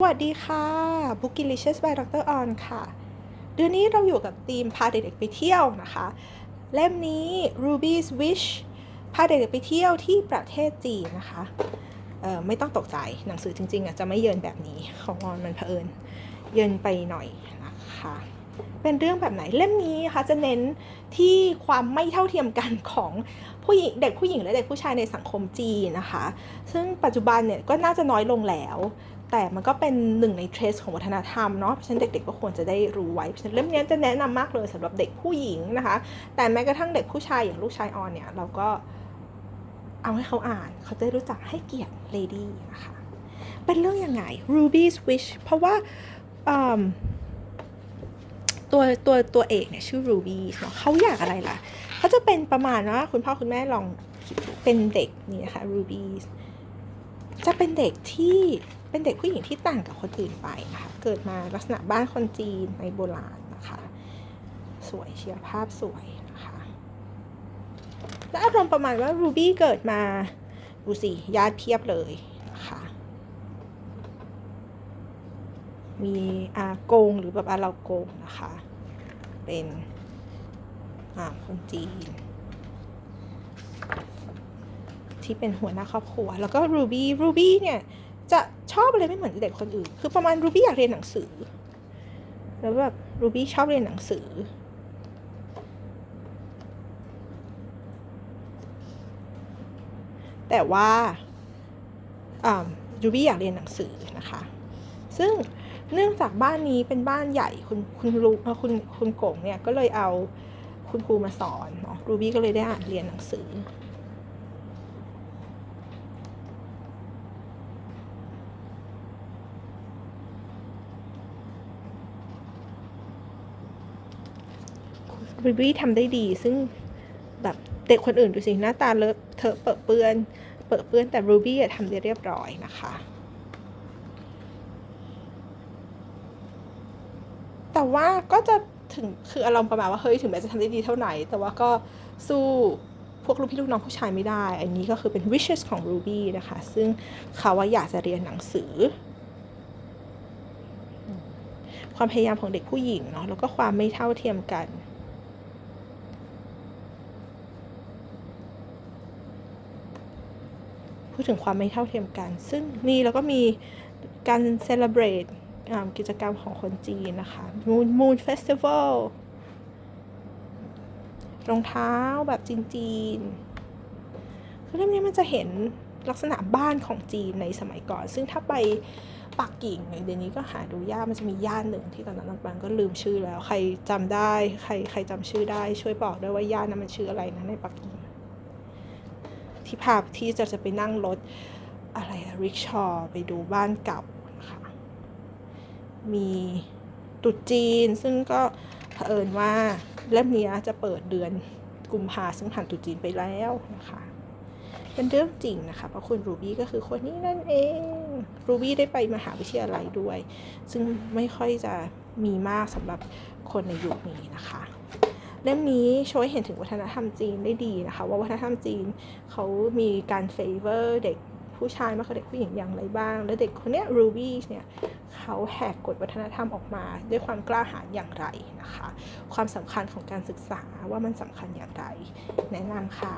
สวัสดีค่ะ Bookilicious by Dr. On ค่ะ เดือนนี้เราอยู่กับธีมพาเด็กๆไปเที่ยวนะคะ เล่มนี้ Ruby's Wish พาเด็กๆไปเที่ยวที่ประเทศจีนนะคะเออไม่ต้องตกใจหนังสือจริงๆอะจะไม่เยินแบบนี้ของออนมันเผอิญเยินไปหน่อยนะคะเป็นเรื่องแบบไหนเล่มนี้นะคะจะเน้นที่ความไม่เท่าเทียมกันของผู้หญิงเด็กผู้หญิงและเด็กผู้ชายในสังคมจีนนะคะ ซึ่งปัจจุบันเนี่ยก็น่าจะน้อยลงแล้ว แต่มันก็เป็นหนึ่งในเทรสของวัฒนธรรมเนาะเพราะฉะนั้นเด็ก ๆก็ควรจะได้รู้ไว้เพราะฉะนั้นเล่มนี้จะแนะนำมากเลยสำหรับเด็กผู้หญิงนะคะ แต่แม้กระทั่งเด็กผู้ชายอย่างลูกชายออนเนี่ยเราก็เอาให้เขาอ่าน เขาจะรู้จักให้เกียรติเลดี้นะคะเป็นเรื่องยังไง Ruby's Wish เพราะว่าตัวตัวตัวเอกเนี่ยชื่อ Ruby เนาะเขาอยากอะไรล่ะเขาจะเป็นประมาณว่าคุณพ่อคุณแม่ลองเป็นเด็กนี่นะคะ Ruby จะเป็นเด็กที่ เป็นเด็กผู้หญิงที่ต่างกับคนอื่นไปนะคะเกิดมาลักษณะบ้านคนจีนในโบราณนะคะ สวยเชียร์ภาพสวยนะคะและอารมณ์ประมาณว่ารูบี้เกิดมาดูสิญาติเพียบเลยนะคะมีอากงหรือแบบอาเรากงนะคะ เป็นอาคนจีน ที่เป็นหัวหน้าครอบครัว แล้วก็รูบี้รูบี้เนี่ยจะ อบอะไรไม่เหมือนเด็กคนอื่น คือประมาณรูบี้อยากเรียนหนังสือ แล้วแบบรูบี้ชอบเรียนหนังสือ แต่ว่ารูบี้อยากเรียนหนังสือนะคะ ซึ่งเนื่องจากบ้านนี้เป็นบ้านใหญ่คุณคุณรูเอ่อคุณคุณกงเนี่ยก็เลยเอาคุณครูมาสอนเนาะรูบี้ก็เลยได้อ่านเรียนหนังสือ รูบี้ทำได้ดี ซึ่งแบบเด็กคนอื่นดูสิหน้าตาเลอะเทอะเปรอะเปื้อนเปรอเปื้อนแต่รูบี้ทำได้เรียบร้อยนะคะ แต่ว่าก็จะถึงคืออารมณ์ประมาณว่าเฮ้ยถึงแม้จะทำได้ดีเท่าไหร่ แต่ว่าก็สู้พวกลูกพี่ลูกน้องผู้ชายไม่ได้ อันนี้ก็คือเป็น wishes ของ Ruby นะคะ ซึ่งเขาว่าอยากจะเรียนหนังสือ ความพยายามของเด็กผู้หญิงเนาะแล้วก็ความไม่เท่าเทียมกัน พูดถึงความไม่เท่าเทียมกัน ซึ่งนี่เราก็มีการเซเลบรตกิจกรรมของคนจีนนะคะ Moon Moon Festival รองเท้าแบบจีนๆคือเรื่องนี้มันจะเห็นลักษณะบ้านของจีนในสมัยก่อน ซึ่งถ้าไปปักกิ่งในเดี๋ยวนี้ก็หาดูยากมันจะมีย่านหนึ่งที่ตอนนั้นปันก็ลืมชื่อแล้ว ใครจำได้ ใครใครจำชื่อได้ช่วยบอกด้วยว่าย่านนั้นมันชื่ออะไรนะในปักกิ่ง ที่พาที่จะจะไปนั่งรถอะไรริกชอไปดูบ้านเก่านะคะมีตรุษจีนซึ่งก็เผอิญว่าเล่มนี้จะเปิดเดือนกุมภาซึ่งผ่านตรุษจีนไปแล้วนะคะ เป็นเรื่องจริงนะคะ เพราะคุณรูบี้ก็คือคนนี้นั่นเอง รูบี้ได้ไปมหาวิทยาลัยด้วย ซึ่งไม่ค่อยจะมีมากสำหรับคนในยุคนี้นะคะ เล่มนี้ช่วยเห็นถึงวัฒนธรรมจีนได้ดีนะคะ ว่าวัฒนธรรมจีนเขามีการเฟเวอร์เด็กผู้ชายมากกว่าเด็กผู้หญิงอย่างไรบ้าง และเด็กคนนี้รูบี้เนี่ยเขาแหกกฎวัฒนธรรมออกมาด้วยความกล้าหาญอย่างไรนะคะ ความสำคัญของการศึกษาว่ามันสำคัญอย่างไร แนะนำค่ะ